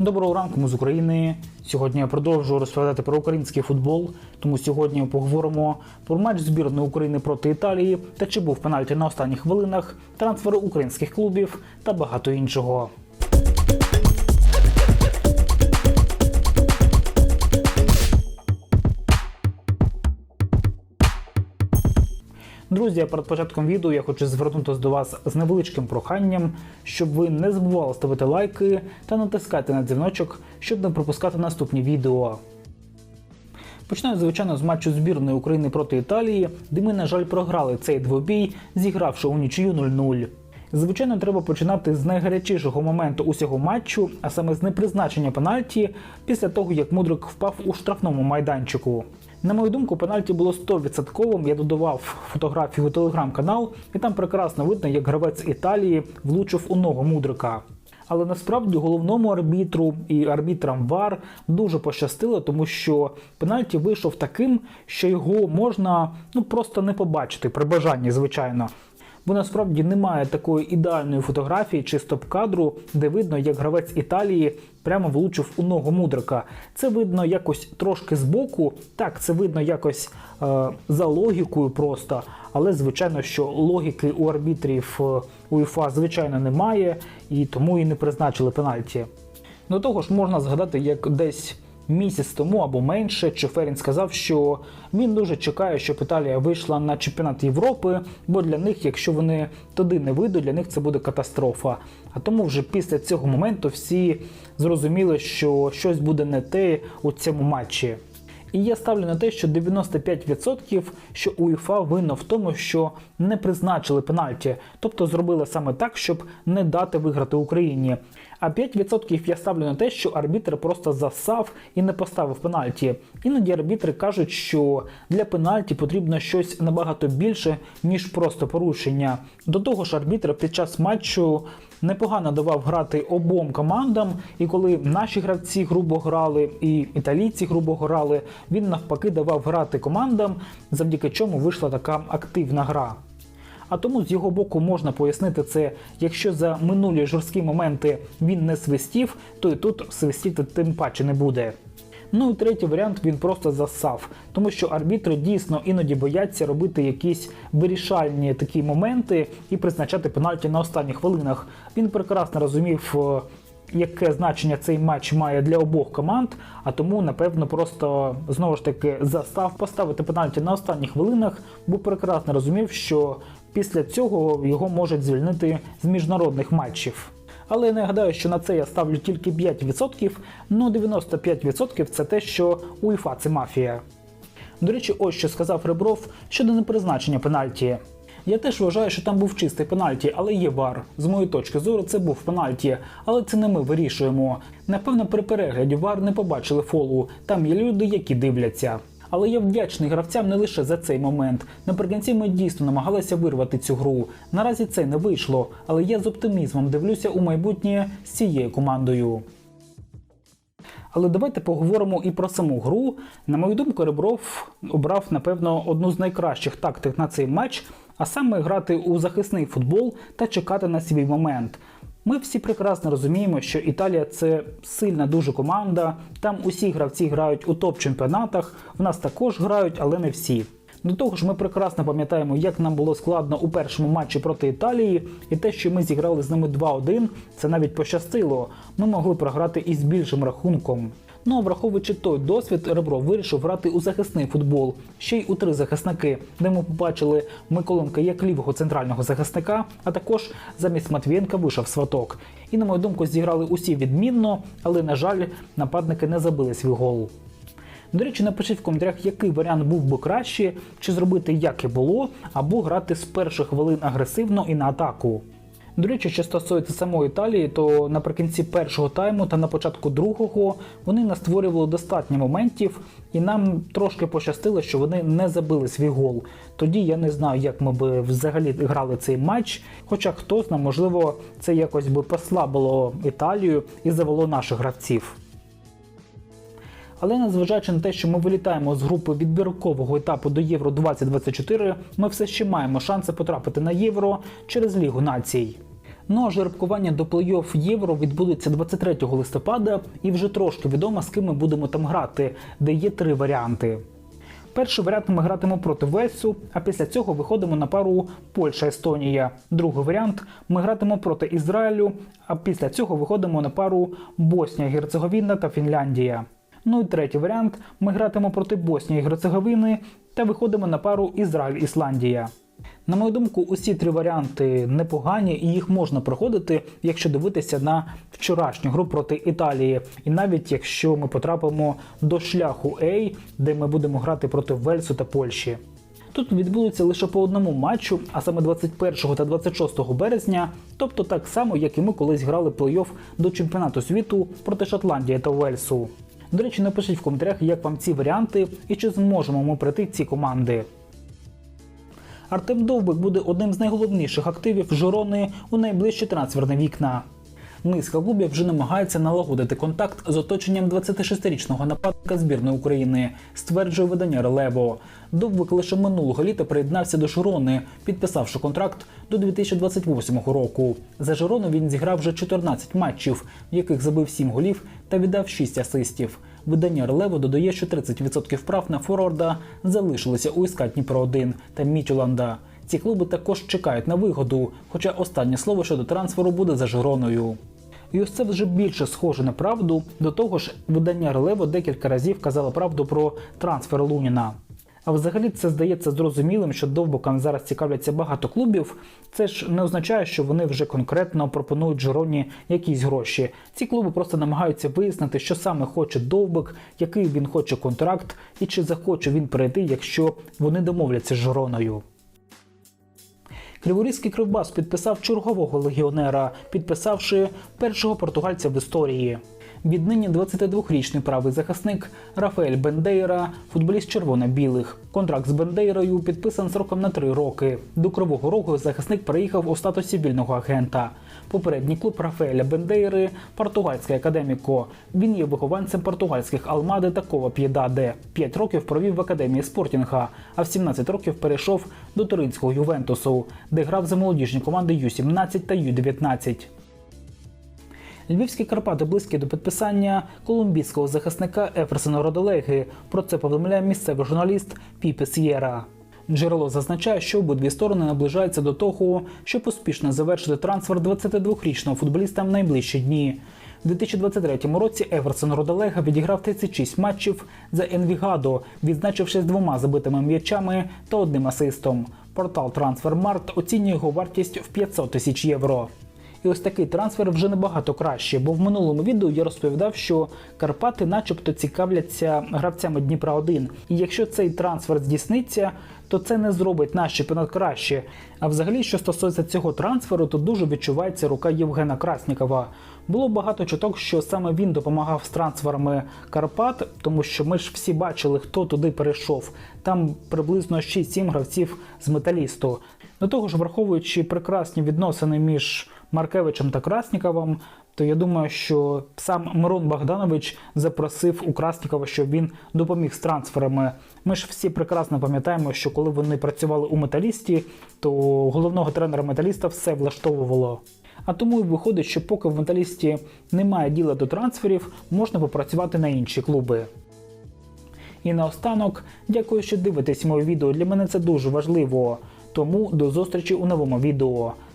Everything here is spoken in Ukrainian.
Доброго ранку, ми з України. Сьогодні я продовжую розповідати про український футбол. Тому сьогодні поговоримо про матч збірної України проти Італії та чи був пенальті на останніх хвилинах, трансфери українських клубів та багато іншого. Друзі, перед початком відео я хочу звернутися до вас з невеличким проханням, щоб ви не забували ставити лайки та натискати на дзвіночок, щоб не пропускати наступні відео. Починаю, звичайно, з матчу збірної України проти Італії, де ми, на жаль, програли цей двобій, зігравши у нічию 0-0. Звичайно, треба починати з найгарячішого моменту усього матчу, а саме з непризначення пенальті, після того як Мудрик впав у штрафному майданчику. На мою думку, пенальті було 100%. Я додавав фотографію у телеграм-канал, і там прекрасно видно, як гравець Італії влучив у ногу Мудрика. Але насправді головному арбітру і арбітрам ВАР дуже пощастило, тому що пенальті вийшов таким, що його можна ну просто не побачити при бажанні, звичайно. Бо насправді немає такої ідеальної фотографії чи стоп-кадру, де видно, як гравець Італії прямо влучив у ногу мудрика. Це видно якось трошки збоку. Так, це видно якось е, за логікою просто. Але звичайно, що логіки у арбітрів е, УЄФА звичайно немає, і тому і не призначили пенальті. До того ж, можна згадати, як десь місяць тому або менше Чеферін сказав, що він дуже чекає, щоб Італія вийшла на чемпіонат Європи, бо для них, якщо вони туди не вийдуть, для них це буде катастрофа. А тому вже після цього моменту всі зрозуміли, що щось буде не те у цьому матчі. І я ставлю на те, що 95% що УЄФА винно в тому, що не призначили пенальті, тобто зробили саме так, щоб не дати виграти Україні. А 5% я ставлю на те, що арбітр просто засав і не поставив пенальті. Іноді арбітри кажуть, що для пенальті потрібно щось набагато більше, ніж просто порушення. До того ж, арбітр під час матчу непогано давав грати обом командам, і коли наші гравці грубо грали, і італійці грубо грали, він навпаки давав грати командам, завдяки чому вийшла така активна гра. А тому з його боку можна пояснити це, якщо за минулі жорсткі моменти він не свистів, то і тут свистіти тим паче не буде. Ну і третій варіант він просто засав, тому що арбітри дійсно іноді бояться робити якісь вирішальні такі моменти і призначати пенальті на останніх хвилинах. Він прекрасно розумів. е, Яке значення цей матч має для обох команд, а тому, напевно, просто знову ж таки застав поставити пенальті на останніх хвилинах, бо прекрасно розумів, що після цього його можуть звільнити з міжнародних матчів. Але я нагадаю, що на це я ставлю тільки 5%, ну 95% це те, що УЄФА це мафія. До речі, ось що сказав Ребров щодо непризначення пенальті. Я теж вважаю, що там був чистий пенальті, але є вар. З моєї точки зору, це був пенальті, але це не ми вирішуємо. Напевно, при перегляді вар не побачили фолу. Там є люди, які дивляться. Але я вдячний гравцям не лише за цей момент. Наприкінці ми дійсно намагалися вирвати цю гру. Наразі це не вийшло, але я з оптимізмом дивлюся у майбутнє з цією командою. Але давайте поговоримо і про саму гру. На мою думку, Ребров обрав, напевно, одну з найкращих тактик на цей матч, а саме грати у захисний футбол та чекати на свій момент. Ми всі прекрасно розуміємо, що Італія це сильна дуже команда. Там усі гравці грають у топ-чемпіонатах. В нас також грають, але не всі. До того ж, ми прекрасно пам'ятаємо, як нам було складно у першому матчі проти Італії, і те, що ми зіграли з ними 2-1, це навіть пощастило. Ми могли програти із більшим рахунком. Ну а враховуючи той досвід, Ребров вирішив грати у захисний футбол, ще й у три захисники, де ми побачили Миколенка як лівого центрального захисника, а також замість Матвієнка вийшов сваток. І на мою думку, зіграли усі відмінно, але на жаль, нападники не забили свій гол. До речі, напишіть в коментарях, який варіант був би краще, чи зробити як і було, або грати з перших хвилин агресивно і на атаку. До речі, що стосується самої Італії, то наприкінці першого тайму та на початку другого вони настворювали достатньо моментів, і нам трошки пощастило, що вони не забили свій гол. Тоді я не знаю, як ми би взагалі грали цей матч. Хоча хто знає, можливо, це якось би послабило Італію і завело наших гравців. Але незважаючи на те, що ми вилітаємо з групи відбіркового етапу до Євро 2024, ми все ще маємо шанси потрапити на євро через Лігу націй. Ну а жеребкування до плей-офф Євро відбудеться 23 листопада, і вже трошки відомо, з ким ми будемо там грати, де є три варіанти. Перший варіант ми гратимо проти Вельсу, а після цього виходимо на пару Польща-Естонія. Другий варіант ми гратимо проти Ізраїлю, а після цього виходимо на пару Боснія-Герцеговіна та Фінляндія. Ну і третій варіант ми гратимо проти Боснії і Герцеговини та виходимо на пару Ізраїль-Ісландія. На мою думку, усі три варіанти непогані і їх можна проходити, якщо дивитися на вчорашню гру проти Італії. І навіть якщо ми потрапимо до шляху A, де ми будемо грати проти Вельсу та Польщі. Тут відбудеться лише по одному матчу, а саме 21 та 26 березня, тобто так само, як і ми колись грали плей-офф до чемпіонату світу проти Шотландії та Вельсу. До речі, напишіть в коментарях, як вам ці варіанти і чи зможемо ми пройти ці команди. Артем Довбик буде одним з найголовніших активів Жорони у найближчі трансферні вікна. Низка клубів вже намагається налагодити контакт з оточенням 26-річного нападника збірної України, стверджує видання Релево. Довбик лише минулого літа приєднався до Жирони, підписавши контракт до 2028 року. За Жирону він зіграв вже 14 матчів, в яких забив 7 голів та віддав 6 асистів. Видання Релево додає, що 30% прав на форварда залишилися у СК Дніпро 1 та Мічоланда. Ці клуби також чекають на вигоду, хоча останнє слово щодо трансферу буде за Жироною. І ось це вже більше схоже на правду. До того ж, видання Релево декілька разів казало правду про трансфер Луніна. А взагалі це здається зрозумілим, що довбукам зараз цікавляться багато клубів. Це ж не означає, що вони вже конкретно пропонують Жироні якісь гроші. Ці клуби просто намагаються вияснити, що саме хоче довбик, який він хоче контракт, і чи захоче він перейти, якщо вони домовляться з Жироною. Криворізький кривбас підписав чергового легіонера, підписавши першого португальця в історії. Віднині 22-річний правий захисник Рафаель Бендейра, футболіст червоно-білих. Контракт з Бендейрою підписан сроком на 3 роки. До Кривого Рогу захисник переїхав у статусі вільного агента. Попередній клуб Рафаеля Бендейри португальське академіко. Він є вихованцем португальських Алмади та Кова П'єдаде. П'ять років провів в академії Спортінга, а в 17 років перейшов до туринського Ювентусу, де грав за молодіжні команди Ю-17 та Ю-19. Львівські Карпати близькі до підписання колумбійського захисника Еферсона Роделеги. Про це повідомляє місцевий журналіст Піпе С'єра. Джерело зазначає, що обидві сторони наближаються до того, щоб успішно завершити трансфер 22-річного футболіста в найближчі дні. У 2023 році Еверсон Роделега відіграв 36 матчів за Енвігадо, відзначившись двома забитими м'ячами та одним асистом. Портал Трансфермарт оцінює його вартість в 500 тисяч євро. І ось такий трансфер вже набагато краще, бо в минулому відео я розповідав, що Карпати, начебто, цікавляться гравцями Дніпра 1 І якщо цей трансфер здійсниться, то це не зробить наш чемпіонат краще. А взагалі, що стосується цього трансферу, то дуже відчувається рука Євгена Краснікова. Було багато чуток, що саме він допомагав з трансферами Карпат, тому що ми ж всі бачили, хто туди перейшов. Там приблизно 6-7 гравців з металісту. До того ж, враховуючи прекрасні відносини між Маркевичем та Красніковим, то я думаю, що сам Мирон Богданович запросив у Краснікова, щоб він допоміг з трансферами. Ми ж всі прекрасно пам'ятаємо, що коли вони працювали у металісті, то головного тренера металіста все влаштовувало. А тому і виходить, що поки в металісті немає діла до трансферів, можна попрацювати на інші клуби. І наостанок, дякую, що дивитесь моє відео. Для мене це дуже важливо. Тому до зустрічі у новому відео.